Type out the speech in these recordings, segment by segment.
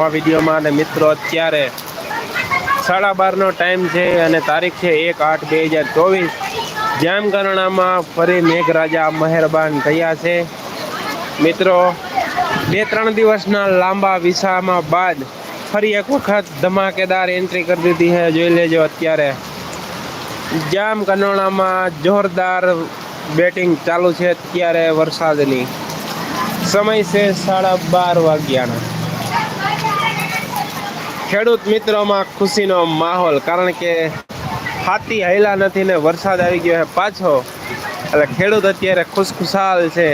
આ વિડીયોમાં અને મિત્રો, અત્યારે સાડા બારનો ટાઈમ છે અને તારીખ છે એક આઠ બે હજાર ચોવીસ. જામકરણામાં ફરી મેઘરાજા મહેરબાન થયા છે. મિત્રો, બે ત્રણ દિવસના લાંબા વિસામાં બાદ ફરી એક વખત ધમાકેદાર એન્ટ્રી કરી દીધી છે. જોઈ લેજો અત્યારે. જામ કનોડામાં જોરદાર બેટિંગ ચાલુ છે અત્યારે વરસાદની. સમય છે સાડા બાર વાગ્યાના. ખેડૂત મિત્રોમાં ખુશીનો માહોલ, કારણ કે હાથી હૈલા નથી ને વરસાદ આવી ગયો છે પાછો. એટલે ખેડૂત અત્યારે ખુશખુશાલ છે.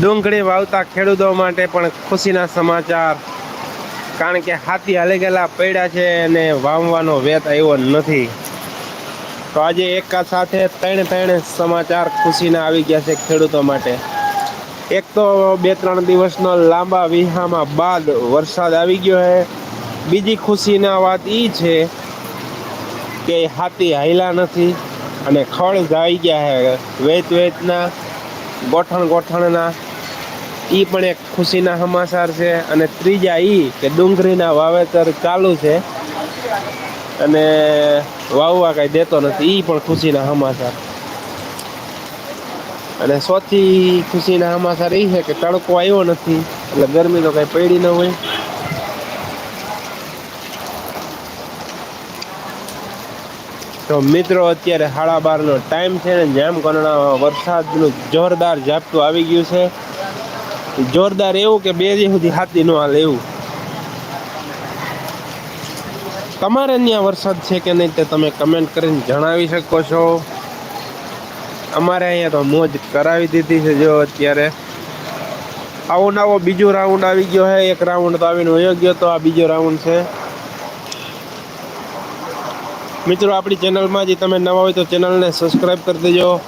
ડુંગળી વાવતા ખેડૂતો માટે પણ ખુશીના સમાચાર. કારણ કે હાથી હલી ગયેલા પડ્યા છે અને વાવવાનો વેત આવ્યો નથી. તો આજે એક સાથે ત્રણ ત્રણ સમાચાર ખુશીના આવી ગયા છે ખેડૂતો માટે. એક તો બે ત્રણ દિવસનો લાંબા વિહામાં બાદ વરસાદ આવી ગયો છે બીજી ખુશીના વાત એ છે કે હાથી હાયલા નથી અને ખળ જાઈ ગયા છે વેચ વેચના ગોઠણ ગોઠણના. એ પણ એક ખુશીના સમાચાર છે અને ત્રીજા એ કે ડુંગળીના વાવેતર ચાલુ છે અને વાવવા કાંઈ દેતો નથી એ પણ ખુશીના સમાચાર. અને સૌથી ખુશીના હમાસા એ છે કે તડકો આવ્યો નથી, એટલે ગરમી તો કાંઈ પડી ન હોય. તો મિત્રો, અત્યારે સાડા બારનો ટાઈમ છે ને, જામ કનડામાં વરસાદનું જોરદાર ઝાપટું આવી ગયું છે. જોરદાર એવું કે બે દિવસ સુધી હાથી ન હાલ એવું. તમારે ત્યાં વરસાદ છે કે નહીં તે તમે કમેન્ટ કરીને જણાવી શકો છો. અમારે અહીંયા તો મોજ કરાવી દીધી છે જો અત્યારે. આવો નવો બીજો રાઉન્ડ આવી ગયો છે એક રાઉન્ડ તો આવીને વયો ગયો તો આ બીજો રાઉન્ડ છે. મિત્રો, આપણી ચેનલમાં જે તમે નવા હોય તો ચેનલને સબસ્ક્રાઈબ કરી દેજો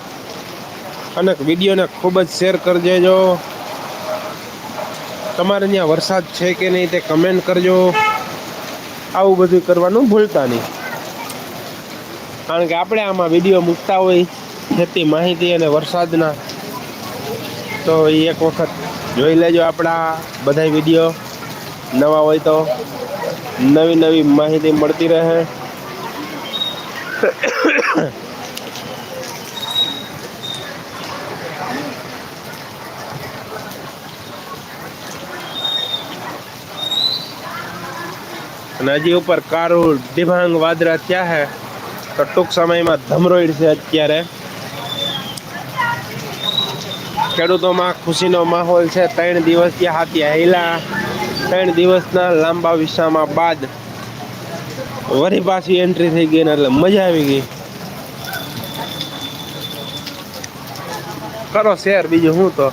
અને વિડીયોને ખૂબ જ શેર કરી દેજો. તમારે ત્યાં વરસાદ છે કે નહીં તે કમેન્ટ કરજો. આવું બધું કરવાનું ભૂલતા નહીં. કારણ કે આપણે આમાં વીડિયો મૂકતા હોય. ખેતી માહિતી અને વરસાદના. તો એક વખત જોઈ લેજો આપણા બધા વીડિયો. નવા હોય તો નવી નવી માહિતી મળતી રહે. અને હજી ઉપર કારું દિભાંગ વાદળા ત્યાં છે તો ટૂંક સમયમાં ધમરોઈડ છે અત્યારે. ખેડૂતોમાં ખુશીનો માહોલ છે. ત્રણ દિવસથી હાથી હેલા. ત્રણ દિવસના લાંબા વિસ્તારમાં બાદ વરી પાછી એન્ટ્રી થઈ ગઈ ને એટલે મજા આવી ગઈ. કરો શેર બીજું હું તો?